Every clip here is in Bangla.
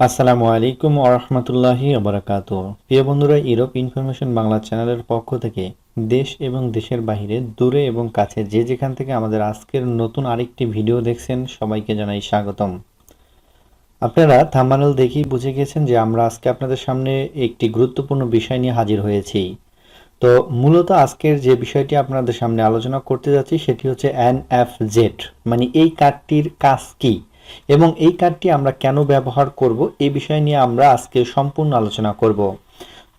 আসসালামু আলাইকুম ওরহমতুল্লাহি ওবরাকাত প্রিয় বন্ধুরা ইউরোপ ইনফরমেশন বাংলা চ্যানেলের পক্ষ থেকে দেশ এবং দেশের বাইরে দূরে এবং কাছে যে যেখান থেকে আমাদের আজকের নতুন আরেকটি ভিডিও দেখছেন, সবাইকে জানাই স্বাগতম। আপনারা থাম্বানেল দেখেই বুঝে গেছেন যে আমরা আজকে আপনাদের সামনে একটি গুরুত্বপূর্ণ বিষয় নিয়ে হাজির হয়েছি। তো মূলত আজকের যে বিষয়টি আপনাদের সামনে আলোচনা করতে যাচ্ছি, সেটি হচ্ছে এনএফজেড মানে এই কার্ডটির কাজ কি? এবং এই কার্ডটি আমরা কেন ব্যবহার করব এই বিষয় নিয়ে আমরা আজকে সম্পূর্ণ আলোচনা করব।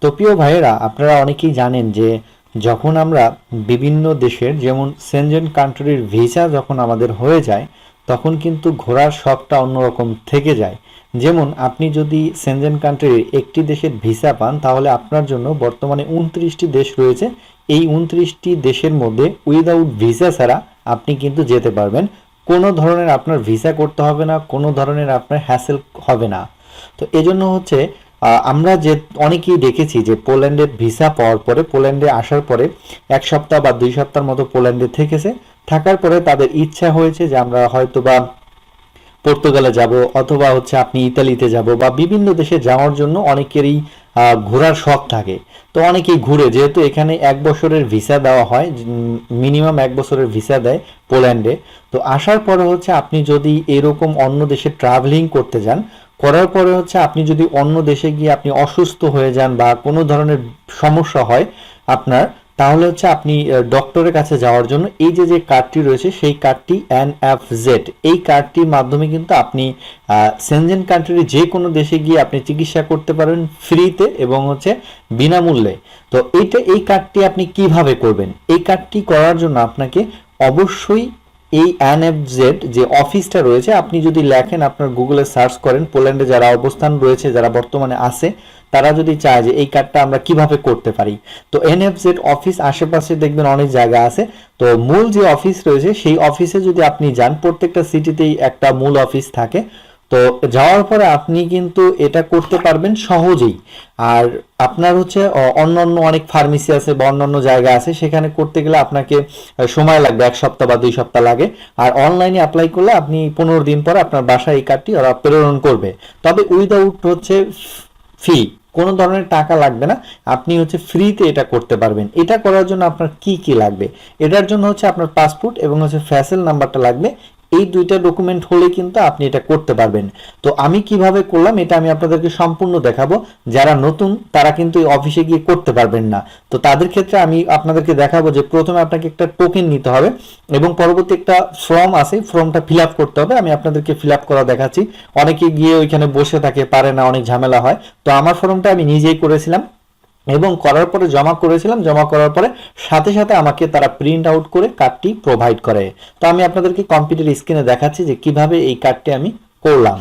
তো প্রিয় ভাইয়েরা, আপনারা অনেকেই জানেন যে যখন আমরা বিভিন্ন দেশের যেমন সেনজেন কান্ট্রির ভিসা যখন আমাদের হয়ে যায়, তখন কিন্তু ঘোরার শখটা অন্যরকম থেকে যায়। যেমন আপনি যদি সেনজেন কান্ট্রির একটি দেশের ভিসা পান, তাহলে আপনার জন্য বর্তমানে উনত্রিশটি দেশ রয়েছে। এই উনত্রিশটি দেশের মধ্যে উইদাউট ভিসা ছাড়া আপনি কিন্তু যেতে পারবেন। কোনো ধরনের আপনার ভিসা করতে হবে না, কোনো ধরনের আপনার হ্যাসেল হবে না। তো এজন্য হচ্ছে আমরা যে অনেকেই দেখেছি যে পোল্যান্ডে ভিসা পাওয়ার পরে, পোল্যান্ডে আসার পরে এক সপ্তাহ বা দুই সপ্তাহের মতো পোল্যান্ডে থেকেছে। থাকার পরে তাদের ইচ্ছা হয়েছে যে আমরা হয়তো বা পর্তুগালে যাব, অথবা হচ্ছে আপনি ইতালিতে যাব বা বিভিন্ন দেশে যাওয়ার জন্য অনেকেরই ঘোরার শখ থাকে। তো অনেকেই ঘুরে, যেহেতু এখানে এক বছরের ভিসা দেওয়া হয়, মিনিমাম এক বছরের ভিসা দেয় পোল্যান্ডে। তো আসার পরে হচ্ছে আপনি যদি এরকম অন্য দেশে ট্রাভেলিং করতে যান, করার পরে হচ্ছে আপনি যদি অন্য দেশে গিয়ে আপনি অসুস্থ হয়ে যান বা কোনো ধরনের সমস্যা হয় আপনার তাহলে হচ্ছে আপনি ডক্টরের কাছে যাওয়ার জন্য এই যে যে কার্ডটি রয়েছে, সেই কার্ডটি এন এফ জেড এই কার্ডটির মাধ্যমে কিন্তু আপনি সেনজেন কান্ট্রির যে কোনো দেশে গিয়ে আপনি চিকিৎসা করতে পারেন ফ্রিতে এবং হচ্ছে বিনামূল্যে। তো এইটা, এই কার্ডটি আপনি কীভাবে করবেন? এই কার্ডটি করার জন্য আপনাকে অবশ্যই এই এনএফজেড যে অফিসটা রয়েছে, আপনি যদি লেখেন, আপনার গুগলে সার্চ করেন, পোল্যান্ডে যারা অবস্থান রয়েছে, যারা বর্তমানে আছে, তারা যদি চায় যে এই কার্ডটা আমরা কীভাবে করতে পারি। তো এনএফজেড অফিস আশেপাশে দেখবেন অনেক জায়গা আছে। তো মূল যে অফিস রয়েছে, সেই অফিসে যদি আপনি যান, প্রত্যেকটা সিটিতেই একটা মূল অফিস থাকে। তো যাওয়ার পরে আপনি কিন্তু এটা করতে পারবেন সহজেই। আর আপনার হচ্ছে অন্যান্য অনেক ফার্মেসি আছে বা অন্যান্য জায়গা আছে, সেখানে করতে গেলে আপনাকে সময় লাগবে, এক সপ্তাহ বা দুই সপ্তাহ লাগে। আর অনলাইনে অ্যাপ্লাই করলে আপনি পনেরো দিন পরে আপনার বাসায় এই কার্ডটি ওরা প্রেরণ করবে। তবে উইদাউট হচ্ছে ফি কোনো ধরনের টাকা লাগবে না। আপনি হচ্ছে ফ্রিতে এটা করতে পারবেন। এটা করার জন্য আপনার কি কি লাগবে? এটার জন্য হচ্ছে আপনার পাসপোর্ট এবং হচ্ছে ফ্যাসেল নাম্বারটা লাগবে। এই দুইটা ডকুমেন্ট হলে কিন্তু আপনি এটা করতে পারবেন। তো আমি কীভাবে করলাম এটা আমি আপনাদেরকে সম্পূর্ণ দেখাবো। যারা নতুন, তারা কিন্তু এই অফিসে গিয়ে করতে পারবেন না। তো তাদের ক্ষেত্রে আমি আপনাদেরকে দেখাবো যে প্রথমে আপনাকে একটা টোকেন নিতে হবে এবং পরবর্তী একটা ফর্ম আছে ফর্মটা ফিল করতে হবে। আমি আপনাদেরকে ফিল করা দেখাচ্ছি। অনেকে গিয়ে ওইখানে বসে থাকে, পারে না, অনেক ঝামেলা হয়। তো আমার ফর্মটা আমি নিজেই করেছিলাম। এবং করার পরে জমা করেছিলাম, জমা করার পরে সাথে সাথে আমাকে তারা প্রিন্ট আউট করে কার্ডটি প্রোভাইড করে। তো আমি আপনাদেরকে কম্পিউটার স্ক্রিনে দেখাচ্ছি যে কীভাবে এই কার্ডটি আমি করলাম।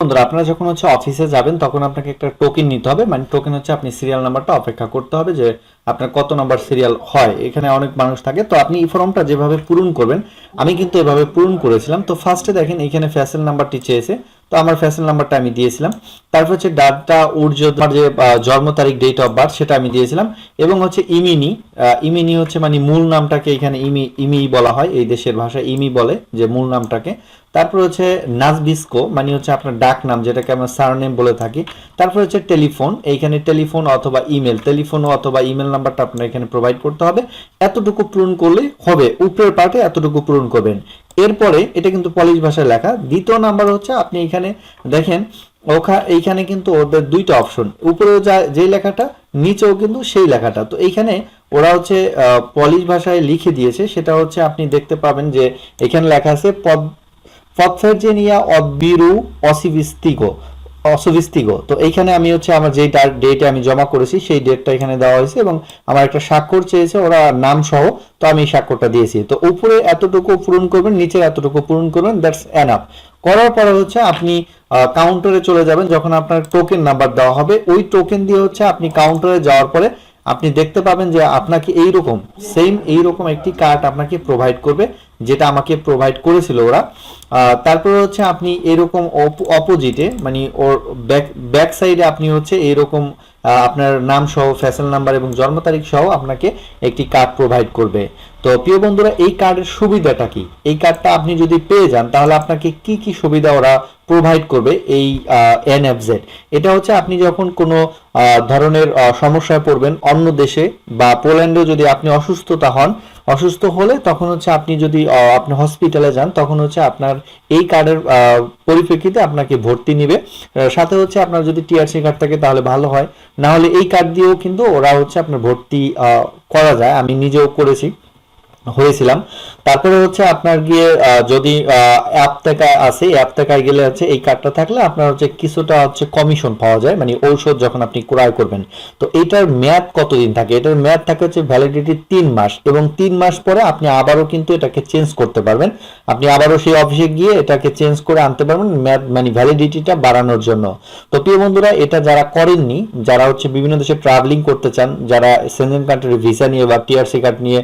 বন্ধুরা, আপনারা যখন হচ্ছে অফিসে যাবেন, তখন আপনাকে একটা টোকেন নিতে হবে। মানে টোকেন হচ্ছে আপনি সিরিয়াল নাম্বারটা অপেক্ষা করতে হবে যে আপনার কত নাম্বার সিরিয়াল হয়। এখানে অনেক মানুষ থাকে। তো আপনি এই ফর্মটা যেভাবে পূরণ করবেন, আমি কিন্তু এভাবে পূরণ করেছিলাম। তো ফার্স্টে দেখেন, এখানে ফ্যাসেল নাম্বারটি চেয়েছে। তো আমার ফ্যাসেল নাম্বারটা আমি দিয়েছিলাম। তারপর হচ্ছে ডাটা উর্জ যে জন্ম তারিখ ডেট অফ বার্থ সেটা আমি দিয়েছিলাম। এবং হচ্ছে ইমিনি ইমিনি হচ্ছে মানে মূল নামটাকে এখানে ইমি ইমি বলা হয়। এই দেশের ভাষায় ইমি বলে যে মূল নামটাকে। তারপর হচ্ছে নাজবিস্কো মানে হচ্ছে আপনার ডাক নাম, যেটাকে আমরা সারনেম বলে থাকি। তারপর হচ্ছে টেলিফোন, এইখানে টেলিফোন অথবা ইমেল, টেলিফোন অথবা ইমেল নাম্বারটা আপনার এখানে প্রোভাইড করতে হবে। এতটুকু পূরণ করলে হবে, উপরের পার্টে এতটুকু পূরণ করবেন। এরপরে এটা কিন্তু পলিশ ভাষায় লেখা। দ্বিতীয় নাম্বার হচ্ছে আপনি এখানে দেখেন, ওখা, এইখানে কিন্তু ওদের দুইটা অপশন উপরেও যা, যেই লেখাটা, নিচেও কিন্তু সেই লেখাটা। তো এইখানে ওরা হচ্ছে পলিশ ভাষায় লিখে দিয়েছে। সেটা হচ্ছে আপনি দেখতে পাবেন যে এখানে লেখা আছে, পদ পথফেরজেনিয়া অবিরু অসিভিস্তিগো অসুভিস্তিগো তো এইখানে আমি হচ্ছে আমার যেই ডেটে আমি জমা করেছি, সেই ডেটটা এখানে দেওয়া হয়েছে এবং আমার একটা স্বাক্ষর চেয়েছে, ওরা নাম সহ তো আমি স্বাক্ষরটা দিয়েছি। তো উপরে এতটুকু পূরণ করবেন, নিচে এতটুকু পূরণ করবেন দ্যাটস এনাফ করার পরে হচ্ছে আপনি কাউন্টারে চলে যাবেন, যখন আপনার টোকেন নাম্বার দেওয়া হবে, ওই টোকেন দিয়ে হচ্ছে আপনি কাউন্টারে যাওয়ার পরে আপনি দেখতে পাবেন যে আপনাকে এইরকম সেম এইরকম একটি কার্ড আপনাকে প্রোভাইড করবে, যেটা আমাকে প্রোভাইড করেছিল ওরা। তারপর হচ্ছে আপনি এরকম অপোজিটে মানে ওর ব্যাক ব্যাক সাইডে আপনি হচ্ছে এরকম আপনার নাম সহ ফ্যাশন নাম্বার এবং জন্ম তারিখ সহ আপনাকে একটি কার্ড প্রোভাইড করবে। তো প্রিয় বন্ধুরা, এই কার্ডের সুবিধাটা কি? এই কার্ডটা আপনি যদি পেয়ে যান, তাহলে আপনাকে কি কি সুবিধা ওরা প্রোভাইড করবে এই এনএফজেড এটা হচ্ছে আপনি যখন কোনো ধরনের সমস্যায় পড়বেন, অন্য দেশে বা পোল্যান্ডে যদি আপনি অসুস্থতা হন অসুস্থ হলে তখন হচ্ছে আপনি যদি আপনি হসপিটালে যান, তখন হচ্ছে আপনার এই কার্ডের পরিপ্রেক্ষিতে আপনাকে ভর্তি নিবে। সাথে হচ্ছে আপনার যদি টিআরসি কার্ড থাকে তাহলে ভালো হয়। না হলে এই কার্ড দিয়েও কিন্তু ওরা হচ্ছে আপনার ভর্তি করা যায়। আমি নিজেও করেছি। হয়েছিলাম। তারপরে হচ্ছে আপনার গিয়ে যদি অ্যাপ থেকে আছে অ্যাপ থেকে গেলে হচ্ছে এই কার্ডটা থাকলে আপনার হচ্ছে কিছুটা হচ্ছে কমিশন পাওয়া যায় মানে ঔষধ যখন আপনি ক্রয় করবেন। তো এটার মেয়াদ কতদিন থাকে? এটার মেয়াদ থাকে হচ্ছে ভ্যালিডিটি তিন মাস এবং তিন মাস পরে আপনি আবারও কিন্তু এটাকে চেঞ্জ করতে পারবেন। আপনি আবারও সেই অফিসে গিয়ে এটাকে চেঞ্জ করে আনতে পারবেন, মেয়াদ মানে ভ্যালিডিটিটা বাড়ানোর জন্য। তো প্রিয় বন্ধুরা, এটা যারা করেননি, যারা হচ্ছে বিভিন্ন দেশে ট্রাভেলিং করতে চান, যারা সেনজেন কান্ট্রির ভিসা নিয়ে বা টিআরসি কার্ড নিয়ে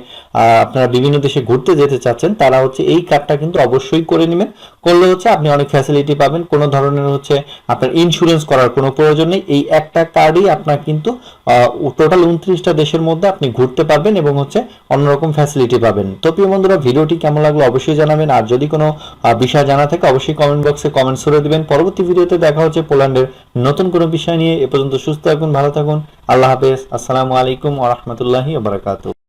আপনারা বিভিন্ন দেশে ঘুরতে যেতে চাচ্ছেন, তারা হচ্ছে এই কার্ডটা কিন্তু অবশ্যই করে নেবেন। করলে হচ্ছে আপনি অনেক ফ্যাসিলিটি পাবেন। কোনো ধরনের হচ্ছে আপনার ইন্স্যুরেন্স করার কোনো প্রয়োজন নেই। এই একটা কার্ডই আপনার কিন্তু টোটাল উনত্রিশটা দেশের মধ্যে আপনি ঘুরতে পারবেন এবং হচ্ছে অন্যরকম ফ্যাসিলিটি পাবেন। তো প্রিয় বন্ধুরা, ভিডিওটি কেমন লাগল অবশ্যই জানাবেন। আর যদি কোনো বিষয় জানা থাকে, অবশ্যই কমেন্ট বক্সে কমেন্টস করে দেবেন। পরবর্তী ভিডিওতে দেখা হচ্ছে পোল্যান্ডের নতুন কোনো বিষয় নিয়ে। এ পর্যন্ত সুস্থ থাকুন, ভালো থাকুন। আল্লাহ হাফেজ। আসসালামু আলাইকুম ওয়া রাহমাতুল্লাহি ওয়া বারাকাতুহু।